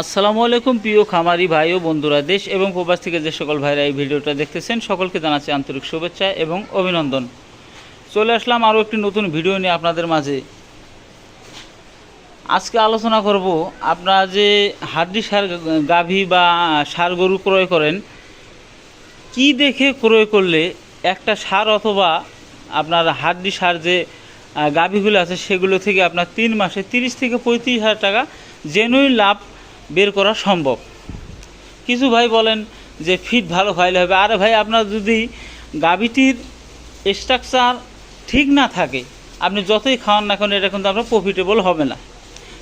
আসসালামু আলাইকুম প্রিয় খামারি ভাই ও বন্ধুরা, দেশ এবং প্রবাস থেকে যে সকল ভাইরা এই ভিডিওটা দেখতেছেন, সকলকে জানাচ্ছি আন্তরিক শুভেচ্ছা এবং অভিনন্দন। চলে আসলাম আরও একটি নতুন ভিডিও নিয়ে আপনাদের মাঝে। আজকে আলোচনা করব আপনারা যে হাড্ডি সার গাভী বা সার গরু ক্রয় করেন, কি দেখে ক্রয় করলে একটা সার অথবা আপনার হাড্ডি সার যে গাভীগুলো আছে সেগুলো থেকে আপনার তিন মাসে তিরিশ থেকে পঁয়ত্রিশ হাজার টাকা জেনুইন লাভ বের করা সম্ভব। কিছু ভাই বলেন যে ফিট ভালো খাইলে হবে। আরে ভাই, আপনার যদি গাভীটির স্ট্রাকচার ঠিক না থাকে, আপনি যতই খাওয়ান না কেন, এটা কিন্তু আপনার প্রফিটেবল হবে না।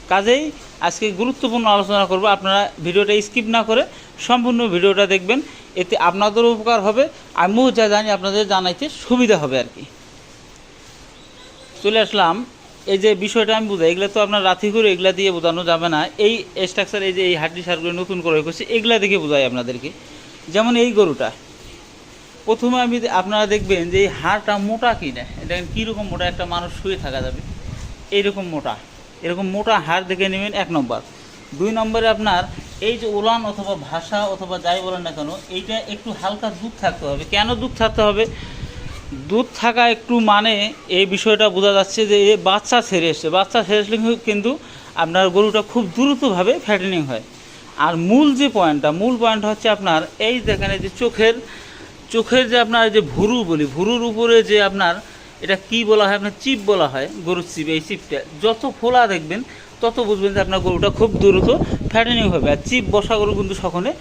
কাজেই আজকে গুরুত্বপূর্ণ আলোচনা করব। আপনারা ভিডিওটা স্কিপ না করে সম্পূর্ণ ভিডিওটা দেখবেন। এতে আপনাদেরও উপকার হবে। আমিও যা জানি আপনাদের জানাইতে সুবিধা হবে আর কি। চলে আসলাম। এই যে বিষয়টা আমি বুঝাই, এগুলো তো আপনার রাথি করে এগুলা দিয়ে বোঝানো যাবে না। এই স্ট্রাকচার এই যে এই হাড্ডি সারগুলো নতুন করে করছে এগুলা দেখে বোঝাই আপনাদেরকে। যেমন এই গরুটা। প্রথমে আমি আপনারা দেখবেন যে এই হাড়টা মোটা কি না এটা কীরকম মোটা, একটা মানুষ শুয়ে থাকা যাবে। এইরকম মোটা। এরকম মোটা হাড় দেখে নেবেন, এক নম্বর। দুই নম্বরে আপনার এই যে উলান অথবা ভাষা অথবা যাই বলেন না কেন, এইটা একটু হালকা দুধ থাকতে হবে। কেন দুধ থাকতে হবে? দুধ থাকা একটু মানে এই বিষয়টা বোঝা যাচ্ছে যে এ বাচ্চা ছেড়ে এসছে। বাচ্চা ছেড়ে আসলে কিন্তু আপনার গরুটা খুব দ্রুতভাবে ফ্যাটেনিং হয়। আর মূল যে পয়েন্টটা, মূল পয়েন্ট হচ্ছে আপনার এই এই যে চোখের চোখের যে আপনার যে ভুরু বলি, ভুরুর উপরে যে আপনার এটা কি বলা হয়? আপনার চিপ বলা হয়, গরুর চিপ, এই চিপটা। যত ফোলা দেখবেন, তত বুঝবেন যে আপনার গরুটা খুব দ্রুত ফ্যাটেনিং হবে। আর চিপ বসা গরু কিন্তু সখনে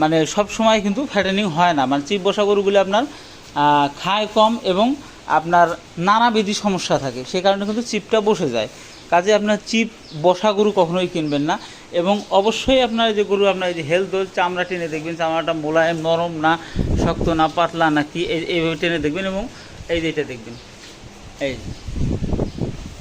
মানে সব সময় কিন্তু ফ্যাটেনিং হয় না। মানে চিপ বসা গরুগুলি আপনার খায় কম এবং আপনার নানাবিধি সমস্যা থাকে। সে কারণে কিন্তু চিপটা বসে যায়। কাজে আপনার চিপ বসা গরু কখনোই কিনবেন না এবং অবশ্যই আপনার যে গরু, আপনার এই যে হেলথ চামড়া টেনে দেখবেন, চামড়াটা মোলায়েম নরম না, শক্ত না, পাতলা না, কি এই- এইভাবে টেনে দেখবেন এবং এই যে এটা দেখবেন। এই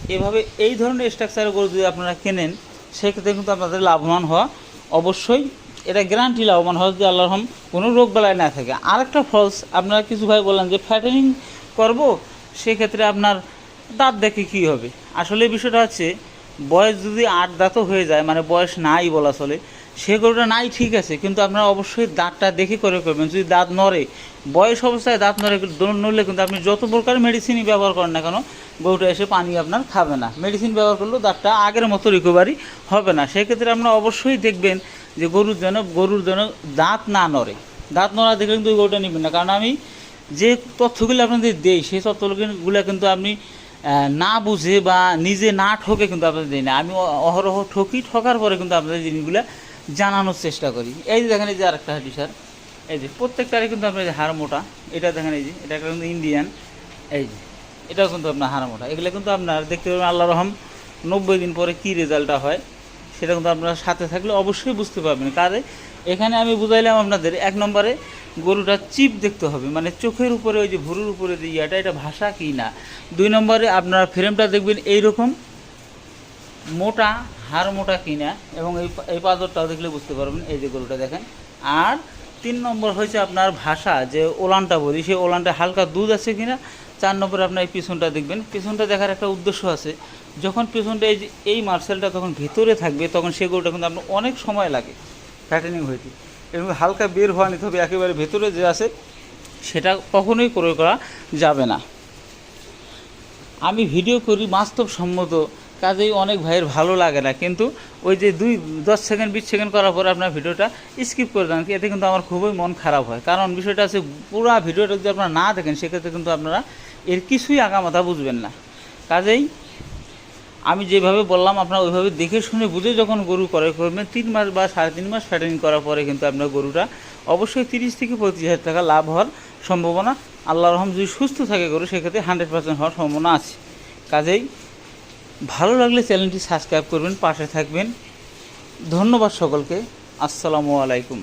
এভাবে এই ধরনের স্ট্রাকচারের গরু যদি আপনারা কেনেন, সেক্ষেত্রে কিন্তু আপনাদের লাভবান হওয়া অবশ্যই এটা গ্যারান্টি লাভবান হওয়া যদি আল্লাহর রহম কোনো রোগ বেলায় না থাকে। আরেকটা ফলস আপনারা কিছু ভাই বললেন যে ফ্যাটেনিং করব, সেক্ষেত্রে আপনার দাঁত দেখে কী হবে? আসলে বিষয়টা হচ্ছে, বয়স যদি আট দাঁতও হয়ে যায় মানে বয়স নাই বলা চলে, সে গরুটা নাই ঠিক আছে, কিন্তু আপনারা অবশ্যই দাঁতটা দেখে করে করবেন। যদি দাঁত নড়ে, বয়স অবস্থায় দাঁত নড়ে নড়লে কিন্তু আপনি যত প্রকার মেডিসিনই ব্যবহার করেন না কেন, গরুটা এসে পানি আপনার খাবে না। মেডিসিন ব্যবহার করলেও দাঁতটা আগের মতো রিকভারি হবে না। সেক্ষেত্রে আপনারা অবশ্যই দেখবেন যে গরুর যেন গরুর যেন দাঁত না নড়ে। দাঁত নড়া দেখলে কিন্তু ওই গরুটা নেবেন না। কারণ আমি যে তথ্যগুলো আপনাদের দেই, সেই তথ্যগুলো কিন্তু আপনি না বুঝে বা নিজে না ঠকে কিন্তু আপনাদের দিই না। আমি অহরহ ঠকি, ঠকার পরে কিন্তু আপনাদের জিনিসগুলো জানানোর চেষ্টা করি। এই যে দেখেন, এই যে আরেকটা হাডি স্যার। এই যে প্রত্যেকটারই কিন্তু আপনার যে মোটা। এটা দেখেন, এই যে, এটা একটা কিন্তু ইন্ডিয়ান এই যে, এটাও কিন্তু আপনার হাড় মোটা। এগুলো কিন্তু আপনার দেখতে পাবেন আল্লাহ রহম, নব্বই দিন পরে কী রেজাল্টটা হয়? সেটা কিন্তু আপনারা সাথে থাকলে অবশ্যই বুঝতে পারবেন। কারে? এখানে আমি বুঝাইলাম আপনাদের, এক নম্বরে গরুটা চিপ দেখতে হবে মানে চোখের উপরে, ওই যে ভুরুর উপরে যে ইয়াটা, এটা ভাষা কি না? দুই নম্বরে আপনার ফ্রেমটা দেখবেন এইরকম, মোটা, হাড় মোটা কিনা এবং এই এই পাথরটাও দেখলে বুঝতে পারবেন, এই যে গরুটা দেখেন। আর তিন নম্বর হয়েছে আপনার ভাষা, যে ওলানটা বলি, সেই ওলানটা হালকা দুধ আছে কিনা, চার নম্বরে আপনার এই পিছনটা দেখবেন। পিছনটা দেখার একটা উদ্দেশ্য আছে যখন পেছনটা এই যে, এই মার্সেলটা তখন ভিতরে থাকবে, তখন সে গরুটা কিন্তু আপনার অনেক সময় লাগে ফ্যাটেনিং হইতে। এবং হালকা বের হওয়া নিতে হবে, একেবারে ভেতরে যে আছে, সেটা কখনোই ক্রয় করা যাবে না। আমি ভিডিও করি বাস্তবসম্মত, কাজেই অনেক ভাইয়ের ভালো লাগে না, কিন্তু ওই যে দুই, দশ সেকেন্ড, বিশ সেকেন্ড করার পরে আপনার ভিডিওটা স্কিপ করে দেন, এতে কিন্তু আমার খুবই মন খারাপ হয়। কারণ বিষয়টা আছে, পুরো ভিডিওটা যদি আপনারা না দেখেন, সেক্ষেত্রে কিন্তু আপনারা এর কিছুই আগামাথা বুঝবেন না। কাজেই আমি যেভাবে বললাম, আপনারা ওইভাবে দেখে শুনে বুঝে যখন গরু করে করবেন, তিন মাস বা সাড়ে তিন মাস ফ্যাটেনিং করার পরে কিন্তু আপনার গরুটা অবশ্যই তিরিশ থেকে পঁচিশ হাজার টাকা লাভ হওয়ার সম্ভাবনা আল্লাহ রহম যদি সুস্থ থাকে গরু, সেক্ষেত্রে হান্ড্রেড পার্সেন্ট হওয়ার সম্ভাবনা আছে। কাজেই ভালো লাগলে চ্যানেলটি সাবস্ক্রাইব করবেন, পাশে থাকবেন। ধন্যবাদ সকলকে। আসসালামু আলাইকুম।